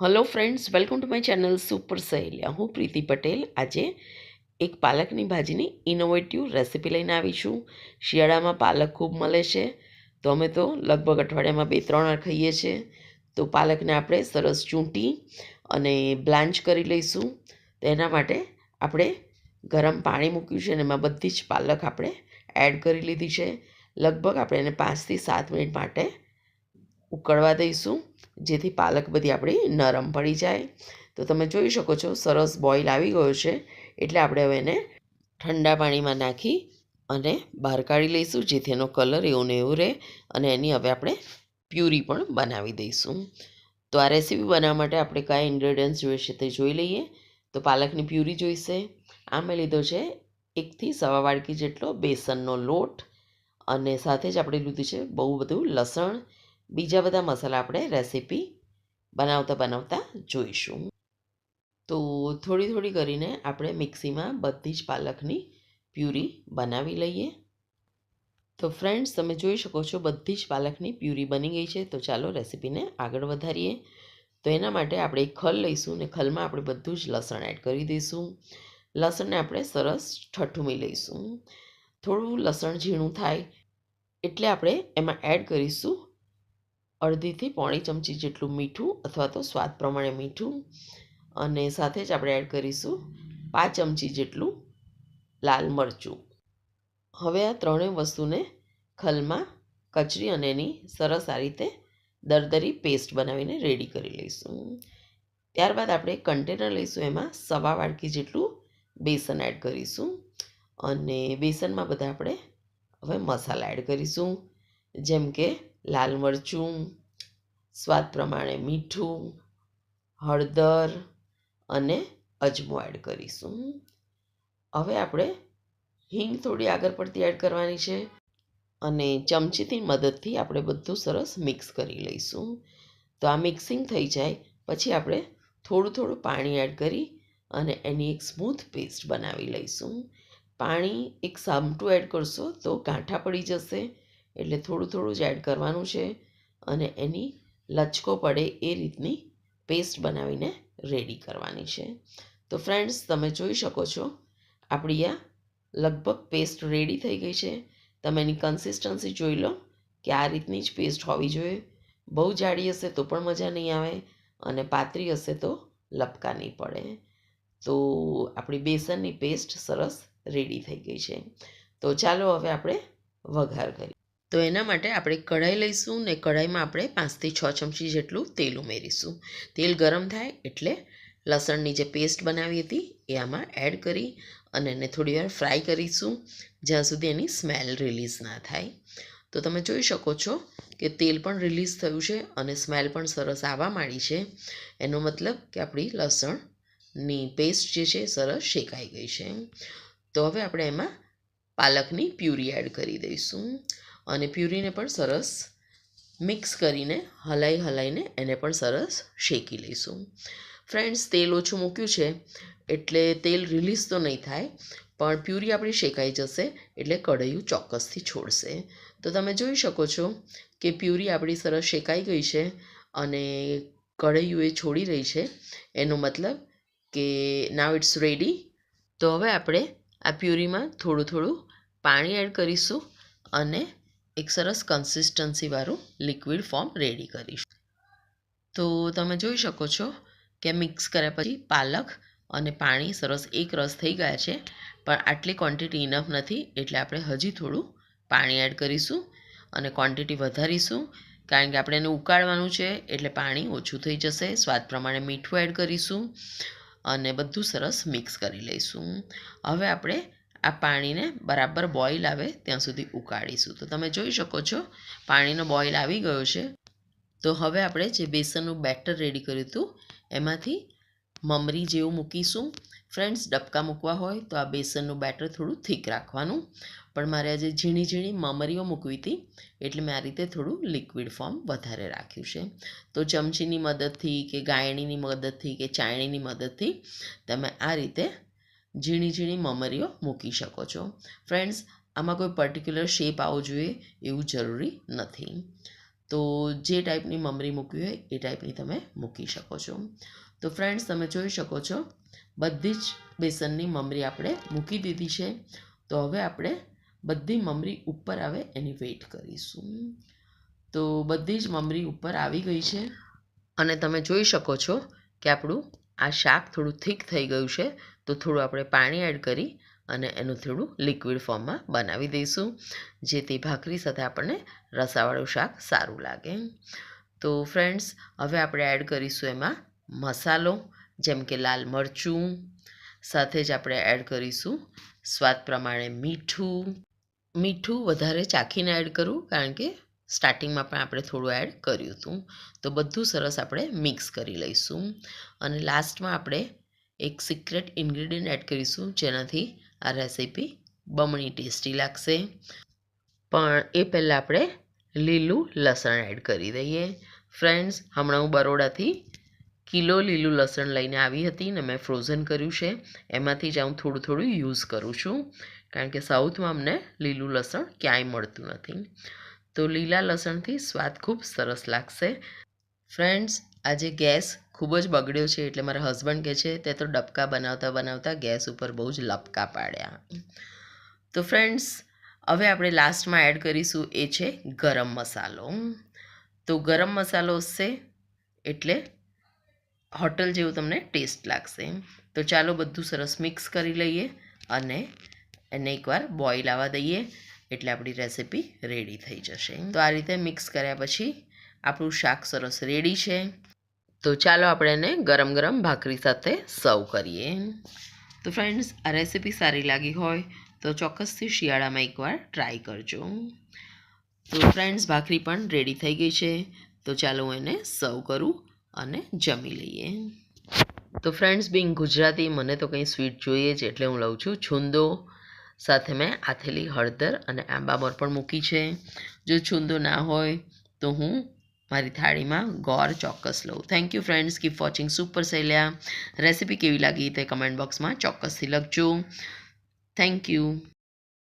Hello friends welcome to my channel super Saheliya હું પ્રીતિ પટેલ આજે એક પાલકની ભાજીની ઇનોવેટિવ રેસીપી લઈને આવી છું. શિયાળામાં પાલક ખૂબ મળે છે. તો અમે તો લગભગ અઠવાડિયામાં બે ત્રણ વાર ખાઈએ છીએ. તો પાલકને આપણે સરસ ચૂંટી અને બ્લાન્ચ કરી લઈશું. તો એના માટે આપણે ગરમ પાણી મૂક્યું છે અને એમાં બધી જ પાલક આપણે એડ કરી લીધી છે. લગભગ આપણે એને પાંચથી સાત મિનિટ માટે ઉકળવા દઈશું. જેથી પાલક બધી આપણી નરમ પડી જાય. તો તમે જોઈ શકો છો, સરસ બોઇલ આવી ગયો છે. એટલે આપણે હવે એને ઠંડા પાણીમાં નાખી અને બહાર કાઢી લઈશું, જેથી એનો કલર એવું ને એવું રહે અને એની હવે આપણે પ્યુરી પણ બનાવી દઈશું. તો આ રેસીપી બનાવવા માટે આપણે કયા ઇન્ગ્રેડિયન્ટ્સ જોઈશે તે જોઈ લઈએ. તો પાલકની પ્યુરી જોઈશે. આ મેં લીધો છે એકથી સવા વાડકી જેટલો બેસનનો લોટ અને સાથે જ આપણે લીધું છે બહુ બધું લસણ. બીજા બધા મસાલા આપણે રેસીપી બનાવતા બનાવતા જોઈશું. તો થોડી થોડી કરીને આપણે મિક્સીમાં બધી જ પાલકની પ્યુરી બનાવી લઈએ. તો ફ્રેન્ડ્સ, તમે જોઈ શકો છો બધી જ પાલકની પ્યુરી બની ગઈ છે. તો ચાલો રેસીપીને આગળ વધારીએ. તો એના માટે આપણે એક ખલ લઈશું ને ખલમાં આપણે બધું જ લસણ એડ કરી દઈશું. લસણને આપણે સરસ ઠઠુમી લઈશું. થોડું લસણ ઝીણું થાય એટલે આપણે એમાં એડ કરીશું અડધીથી પોણી ચમચી જેટલું મીઠું અથવા તો સ્વાદ પ્રમાણે મીઠું. અને સાથે જ આપણે એડ કરીશું પાંચ ચમચી જેટલું લાલ મરચું. હવે આ ત્રણેય વસ્તુને ખલમાં કચરી અને એની સરસ આ રીતે દરદરી પેસ્ટ બનાવીને રેડી કરી લઈશું. ત્યારબાદ આપણે કન્ટેનર લઈશું એમાં સવા વાડકી જેટલું બેસન એડ કરીશું. અને બેસનમાં બધા આપણે હવે મસાલા એડ કરીશું. જેમ કે લાલ મરચું, સ્વાદ પ્રમાણે મીઠું, હળદર અને અજમો એડ કરીશું. હવે આપણે હિંગ થોડી આગળ પડતી એડ કરવાની છે અને ચમચીથી મદદથી આપણે બધું સરસ મિક્સ કરી લઈશું. તો આ મિક્સિંગ થઈ જાય, પછી આપણે થોડું થોડું પાણી એડ કરી અને એની એક સ્મૂથ પેસ્ટ બનાવી લઈશું. પાણી એક સામટું એડ કરશો તો ગાંઠા પડી જશે. એટલે થોડું થોડું જ એડ કરવાનું છે. અને એની લચકો પડે એ રીતની પેસ્ટ બનાવીને રેડી કરવાની છે. તો ફ્રેન્ડ્સ તમે જોઈ શકો છો, આપણી આ લગભગ પેસ્ટ રેડી થઈ ગઈ છે. તમે એની કન્સિસ્ટન્સી જોઈ લો કે આ રીતની જ પેસ્ટ હોવી જોઈએ. બહુ જાડી હશે તો પણ મજા નહીં આવે અને પાતળી હશે તો લપકા નહીં પડે. તો આપણી બેસનની પેસ્ટ સરસ રેડી થઈ ગઈ છે. તો ચાલો હવે આપણે વઘાર કરીએ. તો એના માટે આપણે કઢાઈ લઈશું ને કઢાઈમાં આપણે પાંચથી છ ચમચી જેટલું તેલ ઉમેરીશું. તેલ ગરમ થાય એટલે લસણની જે પેસ્ટ બનાવી હતી એ આમાં એડ કરી અને એને થોડીવાર ફ્રાય કરીશું જ્યાં સુધી એની સ્મેલ રિલીઝ ના થાય. તો તમે જોઈ શકો છો કે તેલ પણ રિલીઝ થયું છે અને સ્મેલ પણ સરસ આવવા માંડી છે. એનો મતલબ કે આપણી લસણની પેસ્ટ જે છે સરસ શેકાઈ ગઈ છે. તો હવે આપણે એમાં પાલકની પ્યુરી એડ કરી દઈશું. અને પ્યુરીને પણ સરસ મિક્સ કરીને હલાઈ હલાઈને એને પણ સરસ શેકી લઈશું. ફ્રેન્ડ્સ, તેલ ઓછું મૂક્યું છે, એટલે તેલ રિલીઝ તો નહીં થાય, પણ પ્યુરી આપણી શેકાઈ જશે, એટલે કઢાઈયું ચોક્કસથી છોડશે. તો તમે જોઈ શકો છો કે પ્યુરી આપણી સરસ શેકાઈ ગઈ છે અને કઢાઈયું એ છોડી રહી છે. એનો મતલબ કે નાવ ઇટ્સ રેડી તો હવે આપણે આ પ્યુરીમાં થોડું થોડું પાણી એડ કરીશું અને એક સરસ કન્સિસ્ટન્સીવાળું લિક્વિડ ફોર્મ રેડી કરીશું. તો તમે જોઈ શકો છો કે મિક્સ કર્યા પછી પાલક અને પાણી સરસ એક રસ થઈ ગયા છે, પણ આટલી ક્વોન્ટિટી ઇનફ નથી એટલે આપણે હજી થોડું પાણી એડ કરીશું અને ક્વોન્ટિટી વધારીશું, કારણ કે આપણે એને ઉકાળવાનું છે એટલે પાણી ઓછું થઈ જશે, સ્વાદ પ્રમાણે મીઠું એડ કરીશું અને બધું સરસ મિક્સ કરી લઈશું. હવે આપણે આ પાણીને બરાબર બોઇલ આવે ત્યાં સુધી ઉકાળીશું. તો તમે જોઈ શકો છો, પાણીનો બોઇલ આવી ગયો છે. તો હવે આપણે જે બેસનનું બેટર રેડી કર્યું હતું, એમાંથી મમરી જેવું મૂકીશું. ફ્રેન્ડ્સ ડબકા મૂકવા હોય તો આ બેસનનું બેટર થોડું થીક રાખવાનું. પણ મારે આજે ઝીણી ઝીણી મમરીઓ મૂકવી હતી, એટલે મેં આ રીતે થોડું લિક્વિડ ફોર્મ વધારે રાખ્યું છે. તો ચમચીની મદદથી કે ગાયણીની મદદથી કે ચાયણીની મદદથી તમે આ રીતે ઝીણી ઝીણી મમરીઓ મૂકી શકો છો. ફ્રેન્ડ્સ આમાં કોઈ પર્ટિક્યુલર શેપ આવવો જોઈએ એવું જરૂરી નથી. તો જે ટાઈપની મમરી મૂકવી હોય એ ટાઈપની તમે મૂકી શકો છો. તો ફ્રેન્ડ્સ તમે જોઈ શકો છો, બધી જ બેસનની મમરી આપણે મૂકી દીધી છે. તો હવે આપણે બધી મમરી ઉપર આવે એની વેઇટ કરીશું. તો બધી જ મમરી ઉપર આવી ગઈ છે. અને તમે જોઈ શકો છો કે આપણું આ શાક થોડું થીક થઈ ગયું છે. તો થોડું આપણે પાણી એડ કરી અને એનું થોડું લિક્વિડ ફોર્મમાં બનાવી દઈશું જેથી ભાખરી સાથે આપણને રસાવાળું શાક સારું લાગે. તો ફ્રેન્ડ્સ, હવે આપણે એડ કરીશું એમાં મસાલો, જેમ કે લાલ મરચું, સાથે જ આપણે એડ કરીશું સ્વાદ પ્રમાણે મીઠું. મીઠું વધારે ચાખીને એડ કરવું, કારણ કે સ્ટાર્ટિંગમાં પણ આપણે થોડું એડ કર્યું હતું. તો બધું સરસ આપણે મિક્સ કરી લઈશું. અને લાસ્ટમાં આપણે એક સિક્રેટ ઇન્ગ્રીડિયન્ટ એડ કરીશું, જેનાથી આ રેસીપી બમણી ટેસ્ટી લાગશે. પણ એ પહેલાં આપણે લીલું લસણ એડ કરી દઈએ. ફ્રેન્ડ્સ હમણાં હું બરોડાથી કિલો લીલું લસણ લઈને આવી હતી ને મેં ફ્રોઝન કર્યું છે. એમાંથી જ હું થોડું થોડું યુઝ કરું છું. કારણ કે સાઉથમાં અમને લીલું લસણ ક્યાંય મળતું નથી. તો લીલા લસણથી સ્વાદ ખૂબ સરસ લાગશે. ફ્રેન્ડ્સ આજે ગેસ ખૂબ જ બગડ્યો છે એટલે મારા હસબન્ડ કહે છે, તે તો ડબકા બનાવતા બનાવતા ગેસ ઉપર બહુ જ લપકા પાડ્યા. તો ફ્રેન્ડ્સ હવે આપણે લાસ્ટમાં એડ કરીશું એ છે ગરમ મસાલો. તો ગરમ મસાલો હશે એટલે હોટલ જેવું તમને ટેસ્ટ લાગશે. તો ચાલો બધું સરસ મિક્સ કરી લઈએ અને એને એકવાર બોઇલ આવવા દઈએ એટલે આપણી રેસીપી રેડી થઈ જશે. તો આ રીતે મિક્સ કર્યા પછી આપણું શાક સરસ રેડી છે. તો ચાલો આપણે એને ગરમ ગરમ ભાખરી સાથે સર્વ કરીએ. તો ફ્રેન્ડ્સ આ રેસીપી સારી લાગી હોય તો ચોક્કસથી શિયાળામાં એકવાર ટ્રાય કરજો. તો ફ્રેન્ડ્સ ભાખરી પણ રેડી થઈ ગઈ છે. તો ચાલો હું એને સર્વ કરું અને જમી લઈએ. તો ફ્રેન્ડ્સ બિંગ ગુજરાતી, મને તો કંઈ સ્વીટ જોઈએ જ એટલે હું લઉં છું છુંદો. સાથે મેં આથેલી હળદર અને આંબામર પણ મૂકી છે. જો છુંદો ના હોય તો હું મારી થાળીમાં ગોર ચોક્કસ લઉં. Thank you friends keep watching super Saheliya recipe કેવી લાગી તે કમેન્ટ બોક્સમાં ચોક્કસથી લખજો. Thank you